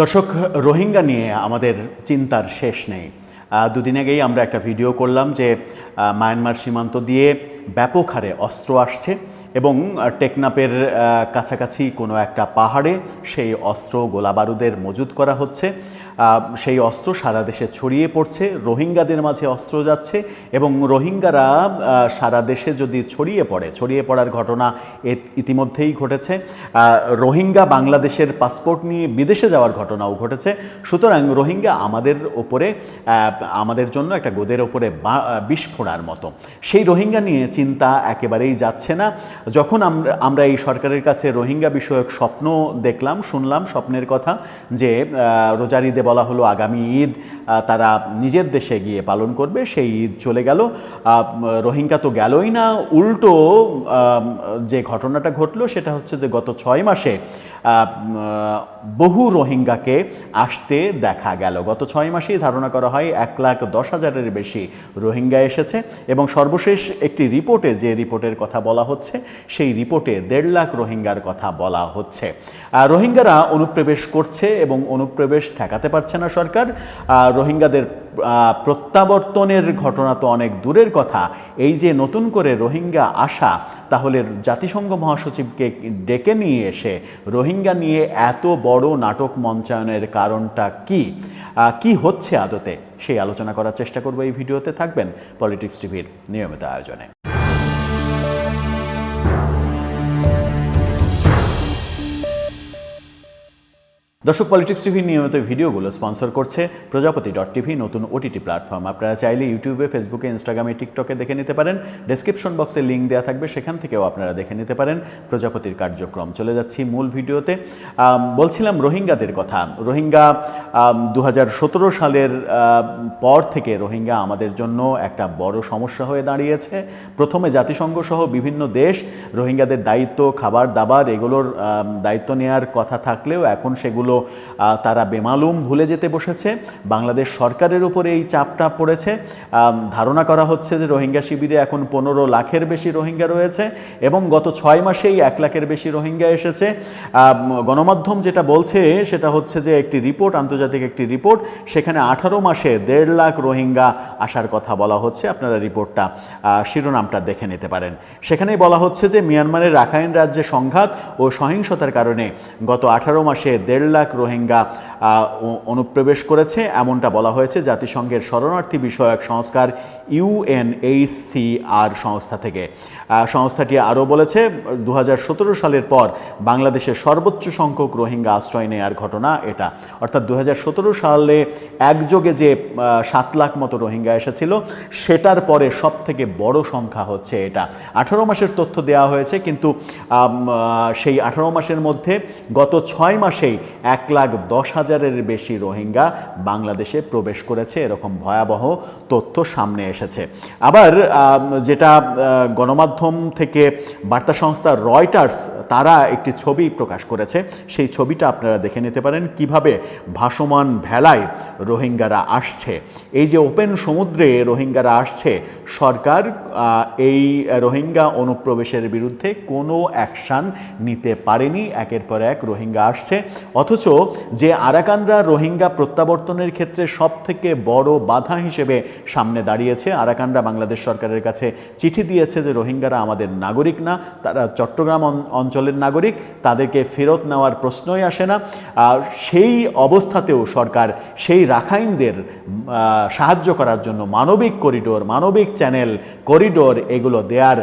দর্শক, রোহিঙ্গা নিয়ে আমাদের চিন্তার শেষ নেই। দুদিন আগেই আমরা একটা ভিডিও করলাম যে মায়ানমার সীমান্ত দিয়ে ব্যাপক হারে অস্ত্র আসছে এবং টেকনাপের কাছাকাছি কোনো একটা পাহাড়ে সেই অস্ত্র গোলাবারুদের মজুত করা হচ্ছে। সেই অস্ত্র সারা দেশে ছড়িয়ে পড়ছে, রোহিঙ্গাদের মাঝে অস্ত্র যাচ্ছে এবং রোহিঙ্গারা সারা দেশে যদি ছড়িয়ে পড়ে, ছড়িয়ে পড়ার ঘটনা ইতিমধ্যেই ঘটেছে। রোহিঙ্গা বাংলাদেশের পাসপোর্ট নিয়ে বিদেশে যাওয়ার ঘটনাও ঘটেছে। সুতরাং রোহিঙ্গা আমাদের ওপরে আমাদের জন্য একটা গোদের ওপরে বা- বিষ ফোড়ার মতো। সেই রোহিঙ্গা নিয়ে চিন্তা একেবারেই যাচ্ছে না। যখন আমরা আমরা এই সরকারের কাছে রোহিঙ্গা বিষয়ক স্বপ্ন দেখলাম, শুনলাম স্বপ্নের কথা যে রোজার ঈদে বলা হলো আগামী ঈদ তারা নিজের দেশে গিয়ে পালন করবে, সেই ঈদ চলে গেল। রোহিঙ্গা তো গেলই না, উল্টো যে ঘটনাটা ঘটলো সেটা হচ্ছে যে গত ছয় মাসে বহু রোহিঙ্গাকে আসতে দেখা গেল। গত ছয় মাসেই ধারণা করা হয় এক লাখ দশ হাজারের বেশি রোহিঙ্গা এসেছে এবং সর্বশেষ একটি রিপোর্টে যে রিপোর্টের কথা বলা হচ্ছে, সেই রিপোর্টে দেড় লাখ রোহিঙ্গার কথা বলা হচ্ছে। রোহিঙ্গারা অনুপ্রবেশ করছে এবং অনুপ্রবেশ ঠেকাতে পারছে না সরকার। রোহিঙ্গাদের প্রত্যাবর্তনের ঘটনা তো অনেক দূরের কথা। এই যে নতুন করে রোহিঙ্গা আসা, তাহলে জাতিসংঘ মহাসচিবকে ডেকে নিয়ে এসে রোহিঙ্গা নিয়ে এত বড় নাটক মঞ্চায়নের কারণটা কি? কি হচ্ছে আদতে? সেই আলোচনা করার চেষ্টা করব এই ভিডিওতে। থাকবেন পলিটিক্স টিভির নিয়মিত আয়োজনে। দর্শক পলিটিক্স টিভি নিয়মিত ভিডিওগুলো স্পন্সর করছে প্রজাপতি ডট টিভি নতুন ওটিটি প্ল্যাটফর্ম আপনারা চাইলে ইউটিউবে ফেসবুকে ইনস্টাগ্রামে টিকটকে দেখে নিতে পারেন। ডেসক্রিপশন বক্সে লিঙ্ক দেওয়া থাকবে, সেখান থেকেও আপনারা দেখে নিতে পারেন প্রজাপতির কার্যক্রম। চলে যাচ্ছি মূল ভিডিওতে। বলছিলাম রোহিঙ্গাদের কথা। রোহিঙ্গা দু হাজার সতেরো সালের পর থেকে রোহিঙ্গা আমাদের জন্য একটা বড় সমস্যা হয়ে দাঁড়িয়েছে। প্রথমে জাতিসংঘ সহ বিভিন্ন দেশ রোহিঙ্গাদের দায়িত্ব খাবার দাবার এগুলোর দায়িত্ব নেওয়ার কথা থাকলেও এখন সেগুলো তারা বেমালুম ভুলে যেতে বসেছে। বাংলাদেশ সরকারের উপরে এই চাপটা পড়েছে। ধারণা করা হচ্ছে যে রোহিঙ্গা শিবিরে এখন পনেরো লাখের বেশি রোহিঙ্গা রয়েছে এবং গত ছয় মাসেই এক লাখের বেশি রোহিঙ্গা এসেছে। গণমাধ্যম যেটা বলছে সেটা হচ্ছে যে একটি রিপোর্ট, আন্তর্জাতিক একটি রিপোর্ট, সেখানে আঠারো মাসে দেড় লাখ রোহিঙ্গা আসার কথা বলা হচ্ছে। আপনারা রিপোর্টটা শিরোনামটা দেখে নিতে পারেন। সেখানেই বলা হচ্ছে যে মিয়ানমারের রাখাইন রাজ্যে সংঘাত ও সহিংসতার কারণে গত আঠারো মাসে দেড় লাখ রোহিঙ্গা অনুপ্রবেশ করেছে। এমনটা বলা হয়েছে জাতিসংঘের শরণার্থী বিষয়ক সংস্কার ইউএনএইচসিআর সংস্থা থেকে। সংস্থাটি আরও বলেছে দু হাজার সতেরো সালের পর বাংলাদেশের সর্বোচ্চ সংখ্যক রোহিঙ্গা আশ্রয় নেয়ার ঘটনা এটা। অর্থাৎ দু হাজার সতেরো সালে একযোগে যে সাত লাখ মতো রোহিঙ্গা এসেছিল, সেটার পরে সব থেকে বড় সংখ্যা হচ্ছে এটা। আঠারো মাসের তথ্য দেওয়া হয়েছে, কিন্তু সেই আঠারো মাসের মধ্যে গত ছয় মাসেই এক লাখ দশ হাজারের বেশি রোহিঙ্গা বাংলাদেশে প্রবেশ করেছে, এরকম ভয়াবহ তথ্য সামনে এসেছে। আবার যেটা গণমাধ্যম থেকে বার্তা সংস্থা রয়টার্স, তারা একটি ছবি প্রকাশ করেছে। সেই ছবিটা আপনারা দেখে নিতে পারেন, কীভাবে ভাসমান ভেলায় রোহিঙ্গারা আসছে। এই যে ওপেন সমুদ্রে রোহিঙ্গারা আসছে, সরকার এই রোহিঙ্গা অনুপ্রবেশের বিরুদ্ধে কোনো অ্যাকশান নিতে পারেনি। একের পর এক রোহিঙ্গা আসছে। অথচ যে আরাকানরা রোহিঙ্গা প্রত্যাবর্তনের ক্ষেত্রে সব থেকে বড় বাধা হিসেবে সামনে দাঁড়িয়েছে, আরাকানরা বাংলাদেশ সরকারের কাছে চিঠি দিয়েছে যে রোহিঙ্গারা আমাদের নাগরিক না, তারা চট্টগ্রাম অঞ্চলের নাগরিক, তাদেরকে ফেরত নেওয়ার প্রশ্নই আসে না। সেই অবস্থাতেও সরকার সেই রাখাইনদের সাহায্য করার জন্য মানবিক করিডোর, মানবিক চ্যানেল, করিডোর এগুলো দেয়ার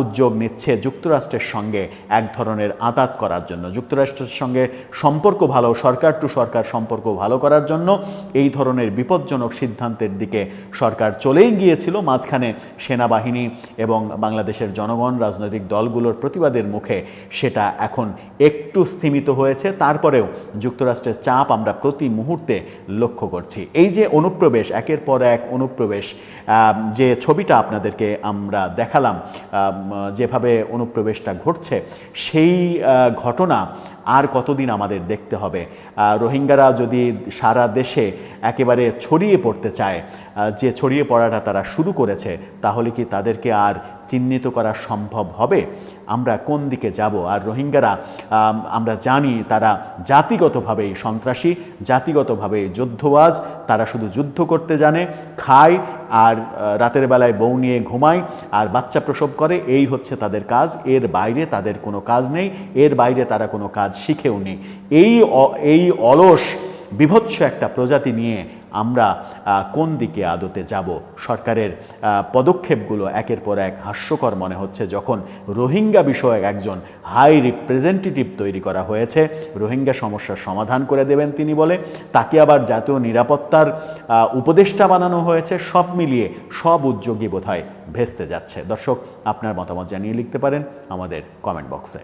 উদ্যোগ নিচ্ছে যুক্তরাষ্ট্রের সঙ্গে এক ধরনের আতাত করার জন্য। যুক্তরাষ্ট্রের সঙ্গে সম্পর্ক ভালো, সরকার টু সরকার সম্পর্ক ভালো করার জন্য এই ধরনের বিপজ্জনক সিদ্ধান্তের দিকে সরকার চলেই গিয়েছিল। মাঝখানে সেনাবাহিনী এবং বাংলাদেশের জনগণ, রাজনৈতিক দলগুলোর প্রতিবাদের মুখে সেটা এখন একটু স্থিমিত হয়েছে। তারপরেও যুক্তরাষ্ট্রের চাপ আমরা প্রতি মুহূর্তে লক্ষ্য করছি। এই যে অনুপ্রবেশ, একের পর এক অনুপ্রবেশ যে ছবিটা আপনাদেরকে আমরা দেখালাম যেভাবে অনুপ্রবেশটা ঘটছে, সেই ঘটনা আর কতদিন আমাদের দেখতে হবে। রোহিঙ্গারা যদি সারা দেশে একেবারে ছড়িয়ে পড়তে চায় যে ছড়িয়ে পড়াটা তারা শুরু করেছে, তাহলে কি তাদেরকে আর চিহ্নিত করা সম্ভব হবে। আমরা কোন দিকে যাব? আর রোহিঙ্গারা আমরা জানি তারা জাতিগতভাবেই সন্ত্রাসী, জাতিগতভাবে যুদ্ধবাজ, তারা শুধু যুদ্ধ করতে জানে, খায় আর রাতের বেলায় বউ নিয়ে ঘুমায় আর বাচ্চা প্রসব করে। এই হচ্ছে তাদের কাজ। এর বাইরে তাদের কোনো কাজ নেই। এর বাইরে তারা কোনো কাজ শিখেও নেই। এই এই অলস, বিভৎস একটা প্রজাতি নিয়ে আমরা কোন দিকে আদতে যাব? সরকারের পদক্ষেপগুলো একের পর এক হাস্যকর মনে হচ্ছে যখন রোহিঙ্গা বিষয়ক একজন হাই রিপ্রেজেন্টেটিভ তৈরি করা হয়েছে। রোহিঙ্গা সমস্যার সমাধান করে দেবেন তিনি বলে। তাকে আবার জাতীয় নিরাপত্তার উপদেষ্টা বানানো হয়েছে। সব মিলিয়ে সব উদ্যোগী বোধহয় ভেস্তে যাচ্ছে। দর্শক, আপনার মতামত জানিয়ে লিখতে পারেন আমাদের কমেন্ট বক্সে